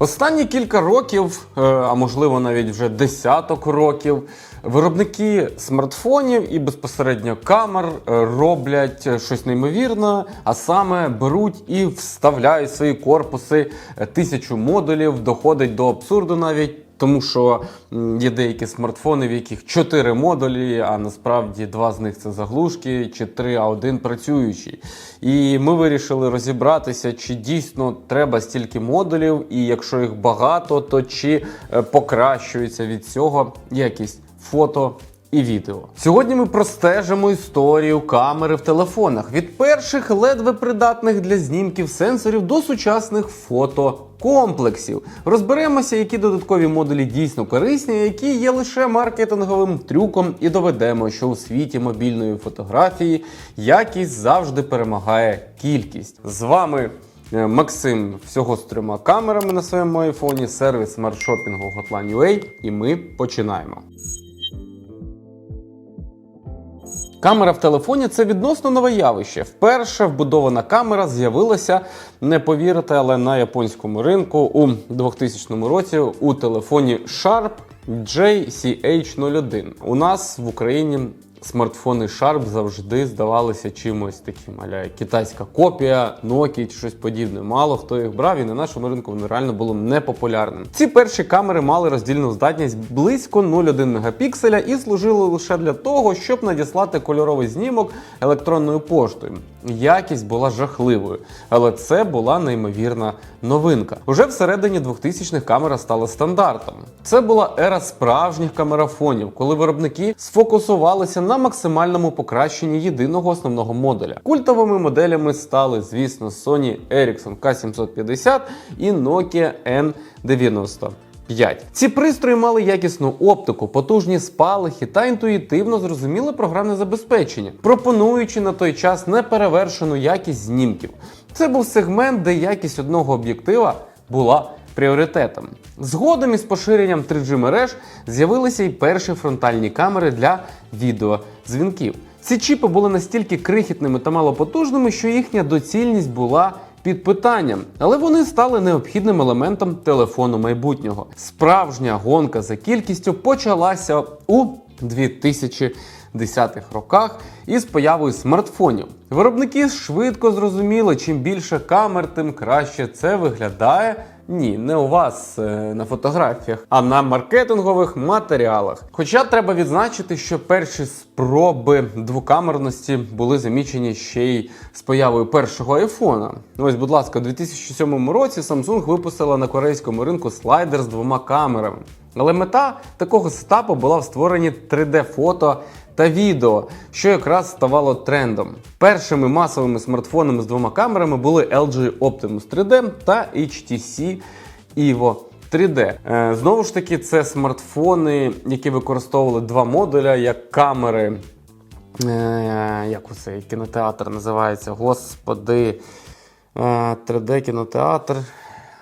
Останні кілька років, е, а можливо навіть вже десяток років, виробники смартфонів і безпосередньо камер е, роблять е, щось неймовірне, а саме беруть і вставляють свої корпуси тисячу модулів, доходить до абсурду навіть. Тому що є деякі смартфони, в яких чотири модулі, а насправді два з них це заглушки, чи три, а один працюючий. І ми вирішили розібратися, чи дійсно треба стільки модулів, і якщо їх багато, то чи е, покращується від цього якість фото. І відео. Сьогодні ми простежимо історію камери в телефонах від перших ледве придатних для знімків сенсорів до сучасних фотокомплексів. Розберемося, які додаткові модулі дійсно корисні, які є лише маркетинговим трюком, і доведемо, що у світі мобільної фотографії якість завжди перемагає кількість. З вами е, Максим всього з трьома камерами на своєму айфоні, сервіс смартшопінгу Hotline.ua, і ми починаємо. Камера в телефоні це відносно нове явище. Вперше вбудована камера з'явилася, не повірите, але на японському ринку у 2000 році у телефоні Sharp JCH01. У нас в Україні смартфони Sharp завжди здавалися чимось таким, аля китайська копія, Nokia чи щось подібне. Мало хто їх брав, і на нашому ринку вони реально було непопулярним. Ці перші камери мали роздільну здатність близько 0,1 мегапікселя і служили лише для того, щоб надіслати кольоровий знімок електронною поштою. Якість була жахливою, але це була неймовірна новинка. Уже всередині 2000-х камера стала стандартом. Це була ера справжніх камерафонів, коли виробники сфокусувалися максимальному покращенні єдиного основного модуля. Культовими моделями стали, звісно, Sony Ericsson K750 і Nokia N90. 5. Ці пристрої мали якісну оптику, потужні спалахи та інтуїтивно зрозуміле програмне забезпечення, пропонуючи на той час неперевершену якість знімків. Це був сегмент, де якість одного об'єктива була пріоритетом. Згодом із поширенням 3G мереж з'явилися й перші фронтальні камери для відеодзвінків. Ці чіпи були настільки крихітними та малопотужними, що їхня доцільність була під питанням, але вони стали необхідним елементом телефону майбутнього. Справжня гонка за кількістю почалася у 2010-х роках із появою смартфонів. Виробники швидко зрозуміли, чим більше камер, тим краще це виглядає. Ні, не у вас е, на фотографіях, а на маркетингових матеріалах. Хоча треба відзначити, що перші спроби двокамерності були замічені ще й з появою першого айфона. Ось, будь ласка, у 2007 році Samsung випустила на корейському ринку слайдер з двома камерами. Але мета такого сетапу була в створенні 3D-фото та відео, що якраз ставало трендом. Першими масовими смартфонами з двома камерами були LG Optimus 3D та HTC Evo 3D. Е, Знову ж таки, це смартфони, які використовували два модуля як камери. Е, Як цей кінотеатр називається? Господи. Е, 3D кінотеатр.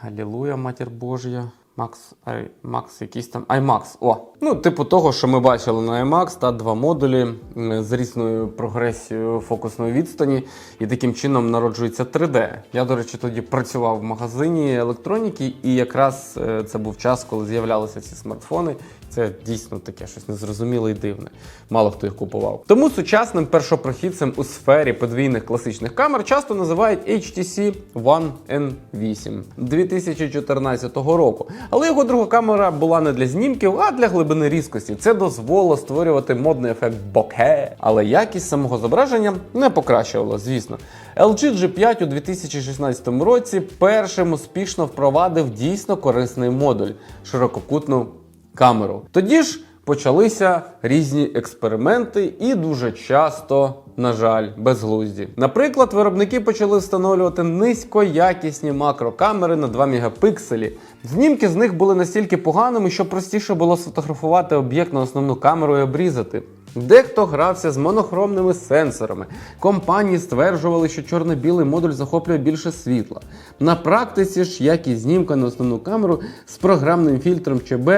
Алілуя, матір Божя. Макс, ай, Макс, якийсь там IMAX. О, ну, типу того, що ми бачили на IMAX, та два модулі з різною прогресією фокусної відстані, і таким чином народжується 3D. Я, до речі, тоді працював в магазині електроніки, і якраз е, це був час, коли з'являлися ці смартфони. Це дійсно таке щось незрозуміле і дивне. Мало хто їх купував. Тому сучасним першопрохідцем у сфері подвійних класичних камер часто називають HTC One N8 2014 року. Але його друга камера була не для знімків, а для глибини різкості. Це дозволило створювати модний ефект боке. Але якість самого зображення не покращувала, звісно. LG G5 у 2016 році першим успішно впровадив дійсно корисний модуль ширококутну камеру. Тоді ж почалися різні експерименти, і дуже часто, на жаль, безглузді. Наприклад, виробники почали встановлювати низькоякісні макрокамери на 2 мегапикселі. Знімки з них були настільки поганими, що простіше було сфотографувати об'єкт на основну камеру і обрізати. Дехто грався з монохромними сенсорами. Компанії стверджували, що чорно-білий модуль захоплює більше світла. На практиці ж якість знімка на основну камеру з програмним фільтром ЧБ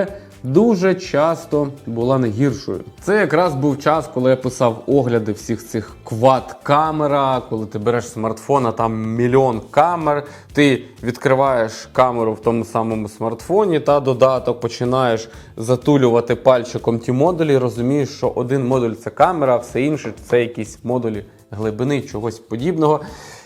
дуже часто була не гіршою. Це якраз був час, коли я писав огляди всіх цих квад-камера, коли ти береш смартфон, а там мільйон камер. Ти відкриваєш камеру в тому самому смартфоні та додаток починаєш затулювати пальчиком ті модулі. Розумієш, що один модуль це камера, а все інше це якісь модулі глибини, чогось подібного.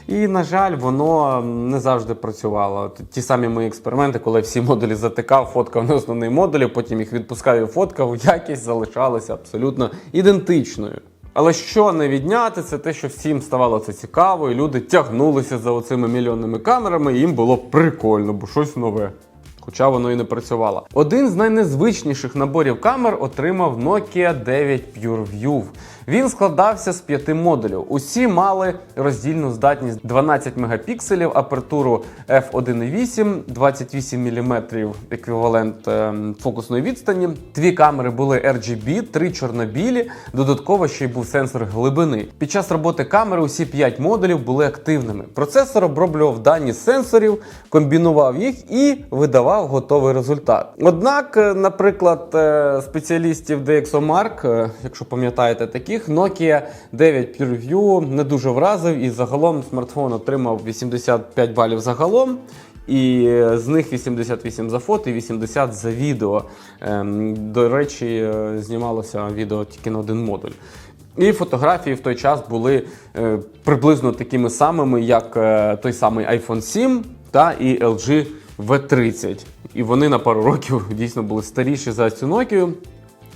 І, на жаль, воно не завжди працювало. Ті самі мої експерименти, коли всі модулі затикав, фоткав на основний модулі, потім їх відпускав і фоткав, якість залишалася абсолютно ідентичною. Але що не відняти, це те, що всім ставало це цікаво, і люди тягнулися за оцими мільйонними камерами, і їм було прикольно, бо щось нове. Хоча воно і не працювало. Один з найнезвичніших наборів камер отримав Nokia 9 PureView. Він складався з п'яти модулів. Усі мали роздільну здатність 12 мегапікселів, апертуру f1.8, 28 мм еквівалент ем, фокусної відстані. Дві камери були RGB, три чорнобілі. Додатково ще й був сенсор глибини. Під час роботи камери усі п'ять модулів були активними. Процесор оброблював дані сенсорів, комбінував їх і видавав готовий результат. Однак, е, наприклад, е, спеціалістів DxOMark, е, якщо пам'ятаєте таких, Nokia 9 PureView не дуже вразив, і загалом смартфон отримав 85 балів загалом. І з них 88 за фото і 80 за відео. Ем, До речі, е, знімалося відео тільки на один модуль. І фотографії в той час були е, приблизно такими самими, як е, той самий iPhone 7 та і LG V30. І вони на пару років дійсно були старіші за цю Nokia.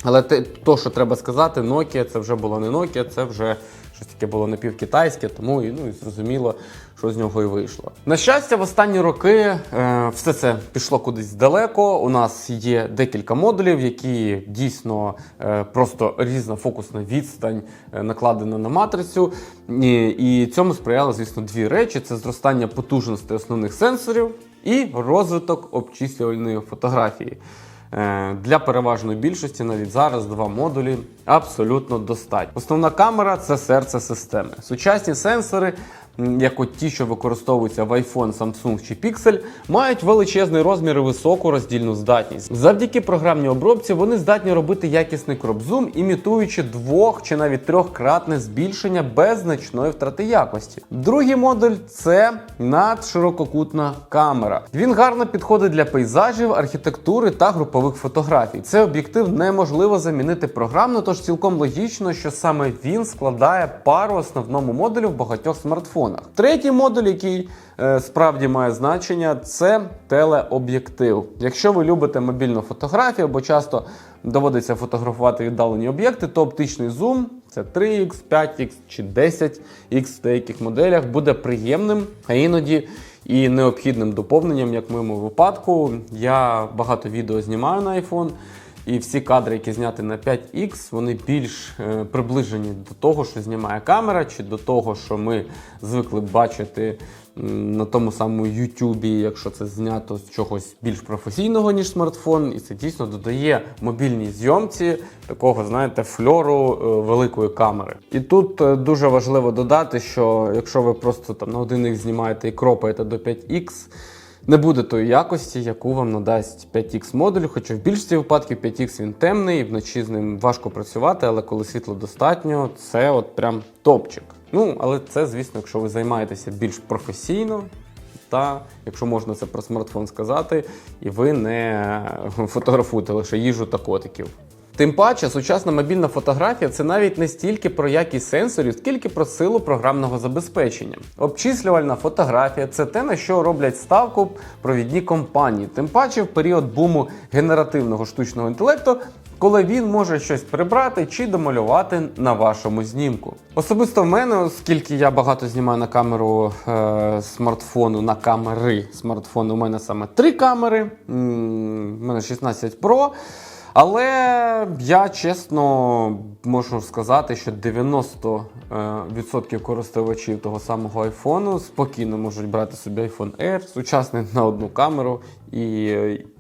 Але те, то, що треба сказати, Nokia це вже було не Nokia, це вже щось таке було напівкитайське, тому і, ну, і зрозуміло, що з нього і вийшло. На щастя, в останні роки е, все це пішло кудись далеко. У нас є декілька модулів, які дійсно е, просто різна фокусна відстань е, накладена на матрицю. І, і цьому сприяло, звісно, дві речі: це зростання потужностей основних сенсорів і розвиток обчислювальної фотографії. Е, Для переважної більшості навіть зараз два модулі абсолютно достатньо. Основна камера це серце системи. Сучасні сенсори, як от ті, що використовуються в iPhone, Samsung чи Pixel, мають величезний розмір і високу роздільну здатність. Завдяки програмній обробці вони здатні робити якісний кропзум, імітуючи двох чи навіть трьохкратне збільшення без значної втрати якості. Другий модуль це надширококутна камера. Він гарно підходить для пейзажів, архітектури та групових фотографій. Це об'єктив неможливо замінити програмно, тож цілком логічно, що саме він складає пару основному модулю в багатьох смартфонах. Третій модуль, який е, справді має значення, це телеоб'єктив. Якщо ви любите мобільну фотографію, бо часто доводиться фотографувати віддалені об'єкти, то оптичний зум це 3х, 5х чи 10х в деяких моделях буде приємним, а іноді і необхідним доповненням, як в моєму випадку. Я багато відео знімаю на iPhone. І всі кадри, які зняті на 5X, вони більш е, приближені до того, що знімає камера, чи до того, що ми звикли бачити на тому самому YouTube, якщо це знято з чогось більш професійного, ніж смартфон. І це дійсно додає мобільній зйомці такого, знаєте, фльору е, великої камери. І тут е, дуже важливо додати, що якщо ви просто там на один їх знімаєте і кропаєте до 5X, не буде тої якості, яку вам надасть 5X модуль, хоча в більшості випадків 5X він темний, і вночі з ним важко працювати, але коли світла достатньо, це от прям топчик. Ну, але це, звісно, якщо ви займаєтеся більш професійно, та якщо можна це про смартфон сказати, і ви не фотографуєте лише їжу та котиків. Тим паче, сучасна мобільна фотографія це навіть не стільки про якість сенсорів, скільки про силу програмного забезпечення. Обчислювальна фотографія це те, на що роблять ставку провідні компанії. Тим паче, в період буму генеративного штучного інтелекту, коли він може щось прибрати чи домалювати на вашому знімку. Особисто в мене, оскільки я багато знімаю на камеру е, смартфону, на камери смартфону, у мене саме три камери. У мене 16 Pro. Але я чесно можу сказати, що 90% користувачів того самого айфону спокійно можуть брати собі iPhone Air, сучасний на одну камеру, і,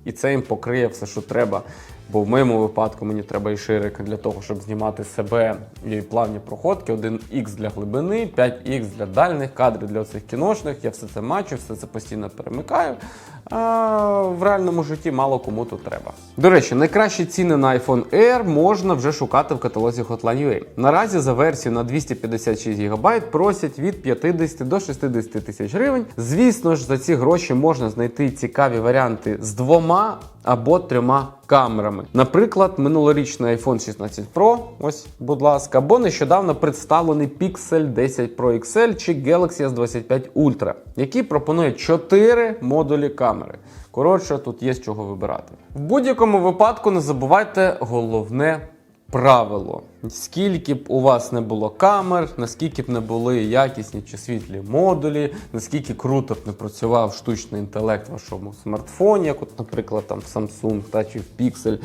і це їм покриє все, що треба Бо в моєму випадку мені треба і ширик для того, щоб знімати себе і плавні проходки, 1х для глибини, 5х для дальних кадрів для цих кіношних. Я все це мачу, все це постійно перемикаю. А в реальному житті мало кому тут треба. До речі, найкращі ціни на iPhone Air можна вже шукати в каталозі Hotline.ua. Наразі за версію на 256 ГБ просять від 50 до 60 тисяч гривень. Звісно ж, за ці гроші можна знайти цікаві варіанти з двома або трьома камерами. Наприклад, минулорічний iPhone 16 Pro, ось, будь ласка, або нещодавно представлений Pixel 10 Pro XL чи Galaxy S25 Ultra, які пропонують 4 модулі камери. Коротше, тут є з чого вибирати. В будь-якому випадку не забувайте головне правило. Скільки б у вас не було камер, наскільки б не були якісні чи світлі модулі, наскільки круто б не працював штучний інтелект в вашому смартфоні, як, от, наприклад, там в Samsung та чи в Pixel,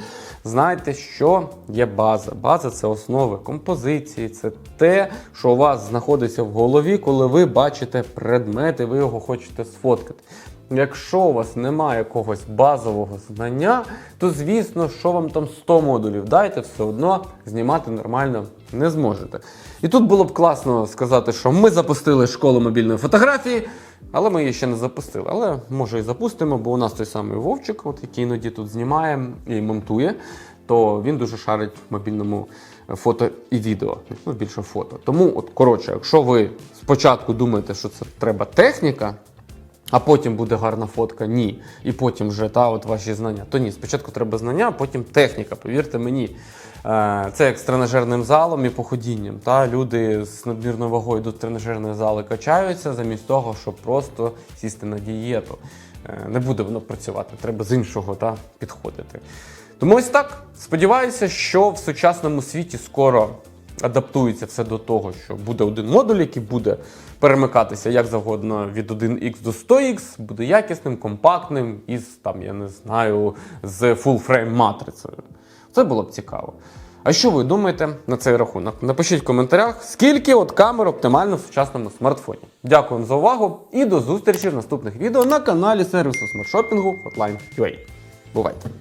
знайте, що є база. База це основи композиції, це те, що у вас знаходиться в голові, коли ви бачите предмет і ви його хочете сфоткати. Якщо у вас немає якогось базового знання, то звісно, що вам там 100 модулів дайте, все одно знімати нормально не зможете. І тут було б класно сказати, що ми запустили школу мобільної фотографії, але ми її ще не запустили. Але може і запустимо, бо у нас той самий Вовчик, от, який іноді тут знімає і монтує, то він дуже шарить в мобільному фото і відео. Ну, більше фото. Тому, от коротше, якщо ви спочатку думаєте, що це треба техніка. А потім буде гарна фотка, ні. І потім вже та от ваші знання. То ні, спочатку треба знання, а потім техніка. Повірте мені, Е, це як з тренажерним залом і походінням. Та люди з надмірною вагою йдуть в тренажерні зали, качаються замість того, щоб просто сісти на дієту. Е, Не буде воно працювати, треба з іншого та, підходити. Тому ось так. Сподіваюся, що в сучасному світі скоро адаптується все до того, що буде один модуль, який буде перемикатися як завгодно від 1x до 100x, буде якісним, компактним із там, я не знаю, з full frame матрицею. Це було б цікаво. А що ви думаєте на цей рахунок? Напишіть в коментарях, скільки от камер оптимально в сучасному смартфоні. Дякую вам за увагу і до зустрічі в наступних відео на каналі сервісу смартшопінгу Hotline.ua. Бувайте!